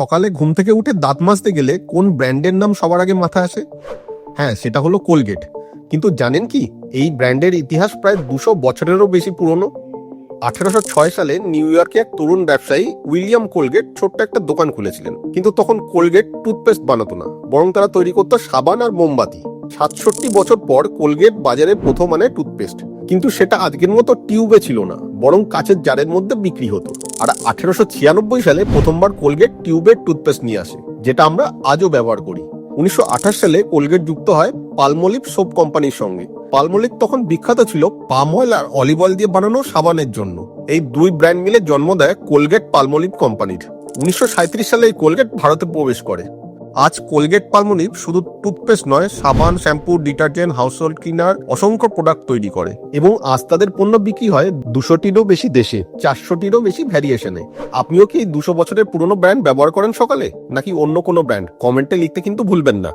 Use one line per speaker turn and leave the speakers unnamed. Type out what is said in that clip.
সকালে ঘুম থেকে উঠে দাঁত মাজতে গেলে কোন ব্র্যান্ডের নাম সবার আগে মাথায় আসে? হ্যাঁ সেটা হলো কোলগেট। কিন্তু জানেন কি, এই ব্র্যান্ডের ইতিহাস প্রায় দুশো বছরেরও বেশি পুরনো। আঠেরোশো ছয় সালে নিউ ইয়র্কে এক তরুণ ব্যবসায়ী উইলিয়াম কোলগেট ছোট্ট একটা দোকান খুলেছিলেন। কিন্তু তখন কোলগেট টুথপেস্ট বানাতো না, বরং তারা তৈরি করতো সাবান আর মোমবাতি। সাতষট্টি বছর পর কোলগেট বাজারে প্রথম আনে টুথপেস্ট। কিন্তু সেটা আজকের মতো টিউবে ছিল না, বরং কাছের জারের মধ্যে বিক্রি হতো। আর আঠেরোশো ছিয়ানব্বই সালে প্রথমবার কোলগেট টিউবের টুথপেস্ট নিয়ে আসে, যেটা আমরা আজও ব্যবহার করি। উনিশশো আঠাশ সালে কোলগেট যুক্ত হয় পালমোলিভ সোপ কোম্পানির সঙ্গে। পালমোলিভ তখন বিখ্যাত ছিল পাম অয়েল আর অলিভ অয়েল দিয়ে বানানো সাবানের জন্য। এই দুই ব্র্যান্ড মিলে জন্ম দেয় কোলগেট পালমোলিভ কোম্পানির। উনিশশো সাঁইত্রিশ সালে এই কোলগেট ভারতে প্রবেশ করে। আজ কোলগেট পালমোলিভ শুধু টুথপেস্ট নয়, সাবান, শ্যাম্পু, ডিটারজেন্ট, হাউসহোল্ড ক্লিনার, অসংখ্য প্রোডাক্ট তৈরি করে। এবং আজ তাদের পণ্য বিক্রি হয় দুশোটিরও বেশি দেশে, চারশোটিরও বেশি ভ্যারিয়েশনে। আপনিও কি দুশো বছরের পুরনো ব্র্যান্ড ব্যবহার করেন সকালে? নাকি অন্য কোনো ব্র্যান্ড? কমেন্টে লিখতে কিন্তু ভুলবেন না।